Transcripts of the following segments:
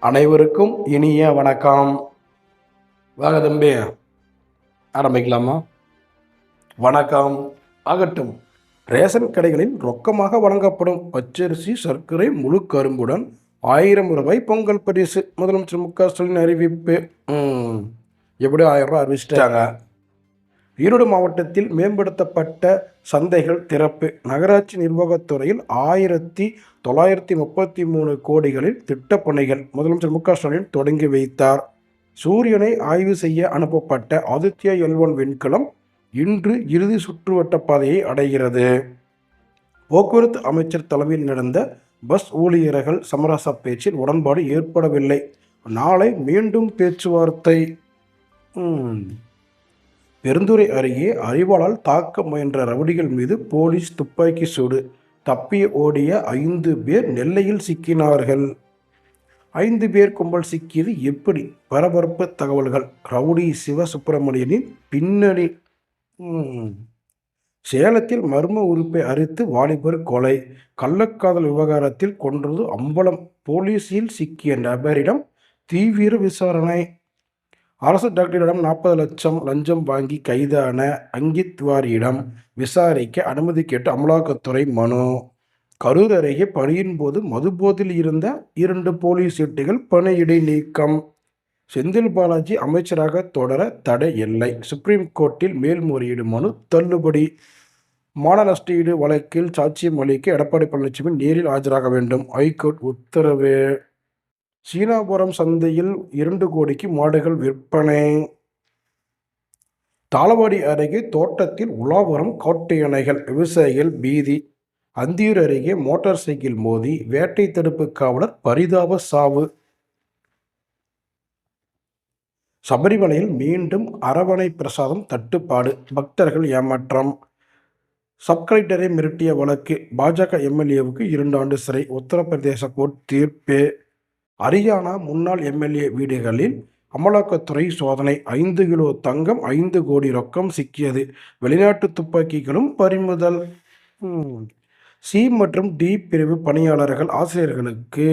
அனைவருக்கும் இனிய வணக்கம். வாங்க தம்பி ஆரம்பிக்கலாமா? வணக்கம். ஆகட்டும். ரேஷன் கடைகளில் ரொக்கமாக வழங்கப்படும் பச்சரிசி சர்க்கரை முழு கரும்புடன் ஆயிரம் ரூபாய் பொங்கல் பரிசு. முதலமைச்சர் மு க ஸ்டாலின் அறிவிப்பு. எப்படியும் எப்படி ஆயிரம் ரூபாய் அறிவிச்சிட்டாங்க? ஈரோடு மாவட்டத்தில் மேம்படுத்தப்பட்ட சந்தைகள் திறப்பு. நகராட்சி நிர்வாகத்துறையில் ஆயிரத்தி தொள்ளாயிரத்தி முப்பத்தி மூணு கோடிகளில் திட்டப்பணிகள் முதலமைச்சர் மு க ஸ்டாலின் தொடங்கி வைத்தார். சூரியனை ஆய்வு செய்ய அனுப்பப்பட்ட ஆதித்யா எல்வன் விண்கலம் இன்று இறுதி சுற்றுவட்ட பாதையை அடைகிறது. போக்குவரத்து அமைச்சர் தலைமையில் நடந்த பஸ் ஊழியர்கள் சமரச பேச்சில் உடன்பாடு ஏற்படவில்லை. நாளை மீண்டும் பேச்சுவார்த்தை. பெருந்துறை அருகே அறிவாளால் தாக்க முயன்ற ரவுடிகள் மீது போலீஸ் துப்பாக்கி சூடு. தப்பி ஓடிய ஐந்து பேர் நெல்லையில் சிக்கினார்கள். ஐந்து பேர் கும்பல் சிக்கியது எப்படி? பரபரப்பு தகவல்கள். ரவுடி சிவசுப்பிரமணியனின் பின்னணி. சேலத்தில் மர்ம உறுப்பை அறுத்து வாலிபர் கொலை. கள்ளக்காதல் விவகாரத்தில் கொன்றது அம்பலம். போலீஸில் சிக்கிய நபரிடம் தீவிர விசாரணை. அரசு டாக்டரிடம் நாற்பது லட்சம் லஞ்சம் வாங்கி கைதான அங்கித் திவாரியிடம் விசாரிக்க அனுமதி கேட்டு அமலாக்கத்துறை மனு. கரூர் அருகே பணியின் போது மதுபோதில் இருந்த இரண்டு போலீஸ் சீட்டுகள் பணியிடை நீக்கம். செந்தில் பாலாஜி அமைச்சராக தொடர தடை இல்லை. சுப்ரீம் கோர்ட்டில் மேல்முறையீடு மனு தள்ளுபடி. மானநஷ்டீடு வழக்கில் சாட்சியம் அளிக்க எடப்பாடி பழனிசாமி நேரில் ஆஜராக வேண்டும். ஹைகோர்ட் உத்தரவு. சீனாபுரம் சந்தையில் இரண்டு கோடிக்கு மாடுகள் விற்பனை. தாளவாடி அருகே தோட்டத்தில் உலாவரம் காட்டு யானைகள் விவசாயிகள் பீதி. அந்தியூர் அருகே மோட்டார் சைக்கிள் மோதி வேட்டை தடுப்பு காவலர் பரிதாப சாவு. சபரிமலையில் மீண்டும் அரவணை பிரசாதம் தட்டுப்பாடு பக்தர்கள் ஏமாற்றம். சப்கலெக்டரை மிரட்டிய வழக்கு பாஜக எம்எல்ஏவுக்கு இரண்டு ஆண்டு சிறை உத்தரப்பிரதேச கோர்ட் தீர்ப்பு. ஹரியானா முன்னாள் எம்எல்ஏ வீடுகளில் அமலாக்கத்துறை சோதனை ஐந்து கிலோ தங்கம் ஐந்து கோடி ரொக்கம் சிக்கியது. வெளிநாட்டு துப்பாக்கிகளும் பறிமுதல். சி மற்றும் டி பிரிவு பணியாளர்கள் ஆசிரியர்களுக்கு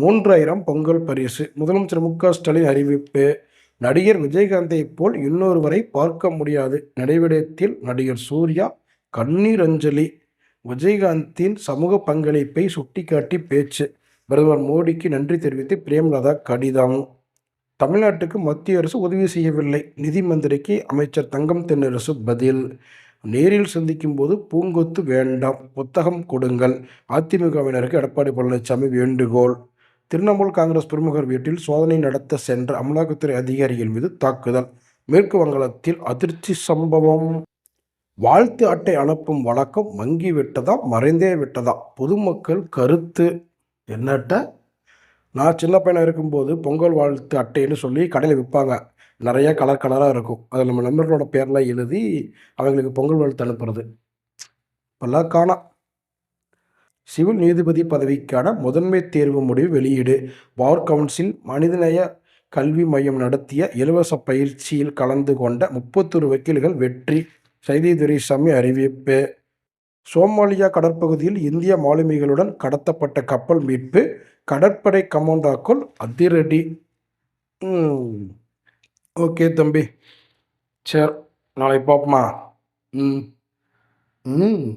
மூன்றாயிரம் பொங்கல் பரிசு. முதலமைச்சர் மு க ஸ்டாலின் அறிவிப்பு. நடிகர் விஜயகாந்தை போல் இன்னொருவரை பார்க்க முடியாது. நடைவிடத்தில் நடிகர் சூர்யா கண்ணீர் அஞ்சலி. விஜயகாந்தின் சமூக பங்களிப்பை சுட்டிக்காட்டி பேச்சு. பிரதமர் மோடிக்கு நன்றி தெரிவித்து பிரேம்லதா கடிதம். தமிழ்நாட்டுக்கு மத்திய அரசு உதவி செய்யவில்லை. நிதி மந்திரிக்கு அமைச்சர் தங்கம் தென்னரசு பதில். நேரில் சந்திக்கும் போது பூங்கொத்து வேண்டாம். புத்தகம் கொடுங்கள். அதிமுகவினருக்கு எடப்பாடி பழனிசாமி வேண்டுகோள். திரிணாமுல் காங்கிரஸ் பிரமுகர் வீட்டில் சோதனை நடத்த சென்ற அமலாக்கத்துறை அதிகாரிகள் மீது தாக்குதல். மேற்கு வங்காளத்தில் அதிர்ச்சி சம்பவம். வாழ்த்து அட்டை அனுப்பும் வழக்கம் மங்கி விட்டதா? மறைந்தே விட்டதா? பொதுமக்கள் கருத்து. என்னட்ட? நான் சின்ன பையனாக இருக்கும்போது பொங்கல் வாழ்த்து அட்டைன்னு சொல்லி கடையில் விற்பாங்க நிறைய கலர் கலராக இருக்கும். அதில் நம்ம நண்பர்களோட பேர்லாம் எழுதி அவங்களுக்கு பொங்கல் வாழ்த்து அனுப்புறது. இப்போல்லாம் காணோம் சிவில் நீதிபதி பதவிக்கான முதன்மை தேர்வு முடிவு வெளியீடு. பார் கவுன்சில் மனிதநேய கல்வி மையம் நடத்திய இலவச பயிற்சியில் கலந்து கொண்ட முப்பத்தொரு வக்கீல்கள் வெற்றி. சைதி துரைசாமி அறிவிப்பு. சோமாலியா கடற்பகுதியில் இந்திய மாலுமிகளுடன் கடத்தப்பட்ட கப்பல் மீட்பு கடற்படை கமாண்டாக்கள் அதிரடி. ஓகே தம்பி. சரி நாளைக்கு பார்ப்போமா? ம். ம்.